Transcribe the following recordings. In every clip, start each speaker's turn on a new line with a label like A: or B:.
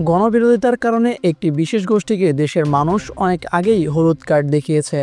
A: গণবিরোধিতার কারণে একটি বিশেষ গোষ্ঠীকে দেশের মানুষ অনেক আগেই হলুদ কার্ড দেখিয়েছে।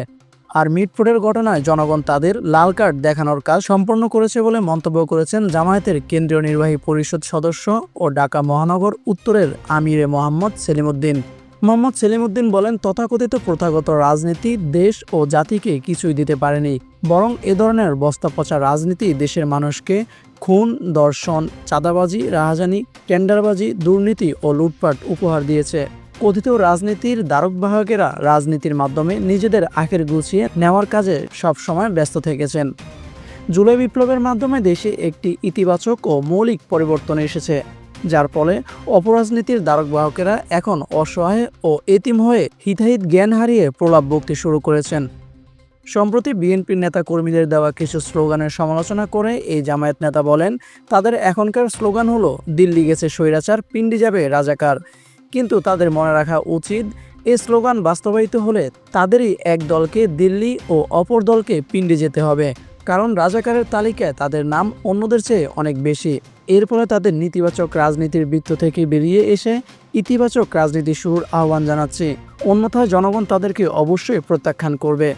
A: আর মিটফোর্ডের ঘটনায় জনগণ তাদের লাল কার্ড দেখানোর কাজ সম্পন্ন করেছে বলে মন্তব্য করেছেন জামায়াতের কেন্দ্রীয় নির্বাহী পরিষদ সদস্য ও ঢাকা মহানগর উত্তরের আমিরে মোহাম্মদ সেলিমউদ্দিন মোহাম্মদ সেলিমউদ্দিন বলেন, তথাকথিত প্রথাগত রাজনীতি দেশ ও জাতিকে কিছুই দিতে পারেনি, বরং এ ধরনের বস্তা পচা রাজনীতি দেশের মানুষকে খুন, দর্শন, চাঁদাবাজি, রাহাজানি, টেন্ডারবাজি, দুর্নীতি ও লুটপাট উপহার দিয়েছে। কথিত রাজনীতির দ্বারকবাহকেরা রাজনীতির মাধ্যমে নিজেদের আখের গুছিয়ে নেওয়ার কাজে সবসময় ব্যস্ত থেকেছেন। জুলাই বিপ্লবের মাধ্যমে দেশে একটি ইতিবাচক ও মৌলিক পরিবর্তন এসেছে, যার ফলে অপরাজনীতির দ্বারকবাহকেরা এখন অসহায় ও এতিম হয়ে হিতাহিত জ্ঞান হারিয়ে প্রলাপ বকতে শুরু করেছেন। সম্প্রতি বিএনপির নেতা কর্মীদের দেওয়া কিছু স্লোগানের সমালোচনা করে এই জামায়াত নেতা বলেন, তাদের এখনকার স্লোগান হলো, দিল্লি গেছে স্বৈরাচার পিন্ডি যাবে রাজাকার। কিন্তু তাদের মনে রাখা উচিত, এই স্লোগান বাস্তবায়িত হলে তাদেরই এক দলকে দিল্লি ও অপর দলকে পিন্ডি যেতে হবে। কারণ রাজাকারের তালিকায় তাদের নাম অন্যদের চেয়ে অনেক বেশি। এর ফলে তাদের নেতিবাচক রাজনীতির বৃত্ত থেকে বেরিয়ে এসে ইতিবাচক রাজনীতি শুরুর আহ্বান জানাচ্ছে। অন্যথায় জনগণ তাদেরকে অবশ্যই প্রত্যাখ্যান করবে।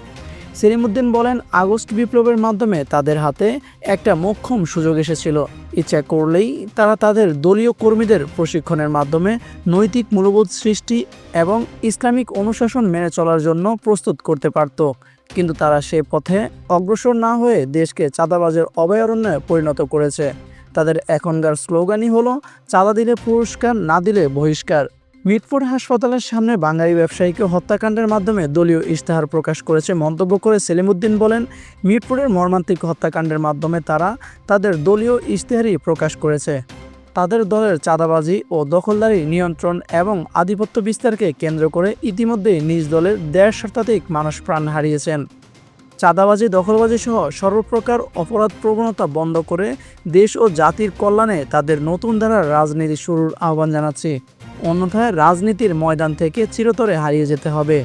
A: সেলিমুদ্দিন বলেন, আগস্ট বিপ্লবের মাধ্যমে তাদের হাতে একটা মোক্ষম সুযোগ এসেছিল। ইচ্ছা করলেই তারা তাদের দলীয় কর্মীদের প্রশিক্ষণের মাধ্যমে নৈতিক মূল্যবোধ সৃষ্টি এবং ইসলামিক অনুশাসন মেনে চলার জন্য প্রস্তুত করতে পারত। কিন্তু তারা সে পথে অগ্রসর না হয়ে দেশকে চাঁদাবাজের অভয়ারণ্যে পরিণত করেছে। তাদের এখনকার স্লোগানই হলো, চাঁদা দিলে পুরস্কার, না দিলে বহিষ্কার। মিটফোর্ড হাসপাতালের সামনে বাঙালি ব্যবসায়ীকে হত্যাকাণ্ডের মাধ্যমে দলীয় ইশতেহার প্রকাশ করেছে মন্তব্য করে সেলিমউদ্দিন বলেন মিটফোর্ডের মর্মান্তিক হত্যাকাণ্ডের মাধ্যমে তারা তাদের দলীয় ইশতেহারই প্রকাশ করেছে। তাদের দলের চাঁদাবাজি ও দখলদারি নিয়ন্ত্রণ এবং আধিপত্য বিস্তারকে কেন্দ্র করে ইতিমধ্যেই নিজ দলের দেড় শতাধিক মানুষ প্রাণ হারিয়েছেন। চাঁদাবাজি, দখলবাজি সহ সর্বপ্রকার অপরাধ প্রবণতা বন্ধ করে দেশ ও জাতির কল্যাণে তাদের নতুন ধারার রাজনীতি শুরুর আহ্বান জানাচ্ছি। অন্যথায় রাজনীতির ময়দান থেকে চিরতরে হারিয়ে যেতে হবে।